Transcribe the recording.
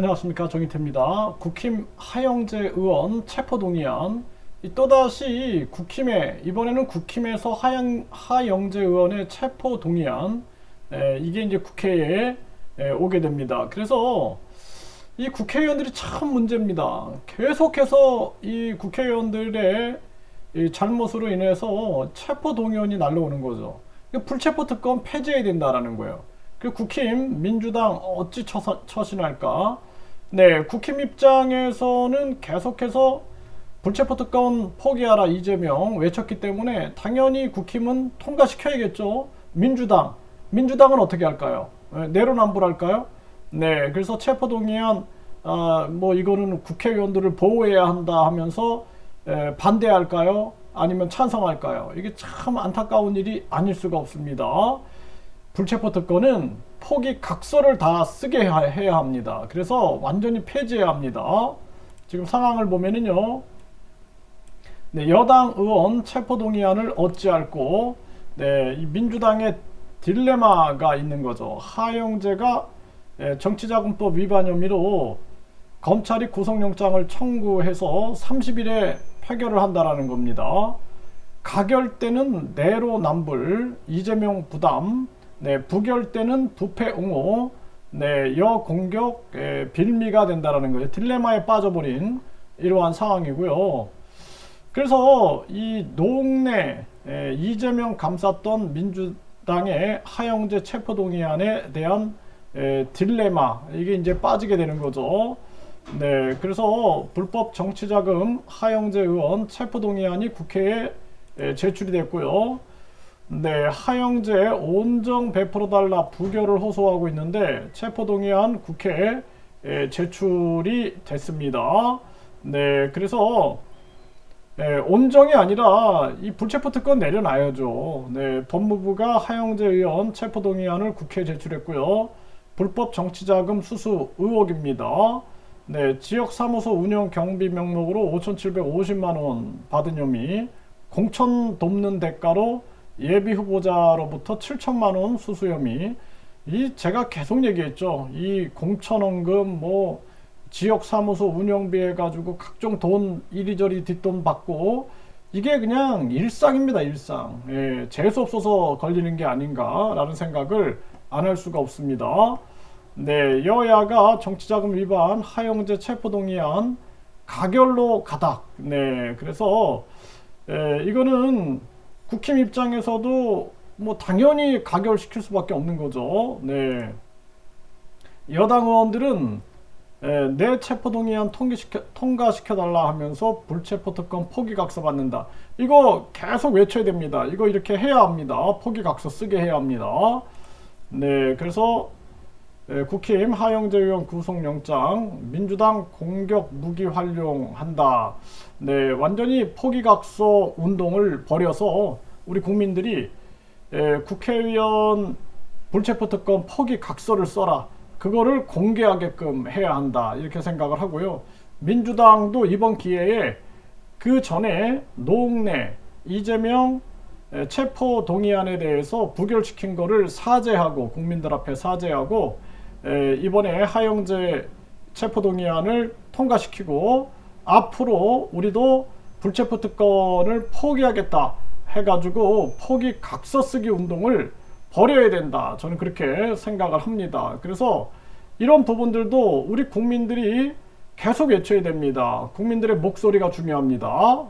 안녕하십니까 정희태입니다. 국힘 하영재 의원 체포동의안 이 또다시 국힘에 이번에는 국힘에서 하영, 하영재 의원의 체포동의안 에, 이게 이제 국회에 에, 오게 됩니다. 그래서 이 국회의원들이 참 문제입니다. 계속해서 이 국회의원들의 이 잘못으로 인해서 체포동의안이 날라오는 거죠. 이거 불체포 특권 폐지해야 된다라는 거예요. 그 국힘 민주당 어찌 처신할까? 네, 국힘 입장에서는 계속해서 불체포 특권 포기하라 이재명 외쳤기 때문에 당연히 국힘은 통과시켜야겠죠. 민주당, 민주당은 어떻게 할까요? 네, 내로남불할까요? 네, 그래서 체포동의안 아, 뭐 이거는 국회의원들을 보호해야 한다 하면서 에, 반대할까요? 아니면 찬성할까요? 이게 참 안타까운 일이 아닐 수가 없습니다. 불체포 특권은 포기 각서를 다 쓰게 하- 해야 합니다. 그래서 완전히 폐지해야 합니다. 지금 상황을 보면은요. 네, 여당 의원 체포동의안을 어찌할고 네, 이 민주당의 딜레마가 있는 거죠. 하영재가 예, 정치자금법 위반 혐의로 검찰이 구속영장을 청구해서 30일에 표결을 한다라는 겁니다. 가결 때는 내로남불, 이재명 부담, 네, 부결 때는 부패 옹호, 네, 여공격, 에, 빌미가 된다라는 거예요. 딜레마에 빠져버린 이러한 상황이고요. 그래서 이 노웅래 에, 이재명 감쌌던 민주당의 하영재 체포동의안에 대한 에, 딜레마 이게 이제 빠지게 되는 거죠. 네, 그래서 불법 정치자금 하영재 의원 체포동의안이 국회에 에, 제출이 됐고요. 네, 하영재 온정 베풀어달라 부결을 호소하고 있는데 체포동의안 국회에 에, 제출이 됐습니다. 네, 그래서 네, 온정이 아니라 이 불체포 특권 내려놔야죠. 네, 법무부가 하영재 의원 체포동의안을 국회에 제출했고요. 불법 정치자금 수수 의혹입니다. 네, 지역 사무소 운영 경비 명목으로 5,750만 원 받은 혐의, 공천 돕는 대가로 예비 후보자로부터 7천만 원 수수 혐의. 이 제가 계속 얘기했죠. 이 공천원금 뭐 지역 사무소 운영비 해가지고 각종 돈 이리저리 뒷돈 받고 이게 그냥 일상입니다 일상 예, 재수 없어서 걸리는 게 아닌가라는 생각을 안 할 수가 없습니다 네 여야가 정치자금 위반 하영재 체포동의안 가결로 가닥 네 그래서 예, 이거는 국힘 입장에서도 뭐 당연히 가결시킬 수밖에 없는 거죠 네 여당 의원들은 에, 내 체포동의안 통과시켜, 통과시켜달라 하면서 불체포 특권 포기각서 받는다. 이거 계속 외쳐야 됩니다. 이거 이렇게 해야 합니다. 포기각서 쓰게 해야 합니다. 네, 그래서 에, 국힘 하영재 의원 구속영장 민주당 공격 무기 활용한다. 네, 완전히 포기각서 운동을 벌여서 우리 국민들이 에, 국회의원 불체포 특권 포기 각서를 써라. 그거를 공개하게끔 해야 한다. 이렇게 생각을 하고요. 민주당도 이번 기회에 그 전에 노웅래, 이재명 에, 체포 동의안에 대해서 부결시킨 거를 사죄하고 국민들 앞에 사죄하고 에, 이번에 하영재 체포 동의안을 통과시키고 앞으로 우리도 불체포 특권을 포기하겠다 해가지고 포기 각서 쓰기 운동을 버려야 된다. 저는 그렇게 생각을 합니다. 그래서 이런 부분들도 우리 국민들이 계속 외쳐야 됩니다. 국민들의 목소리가 중요합니다.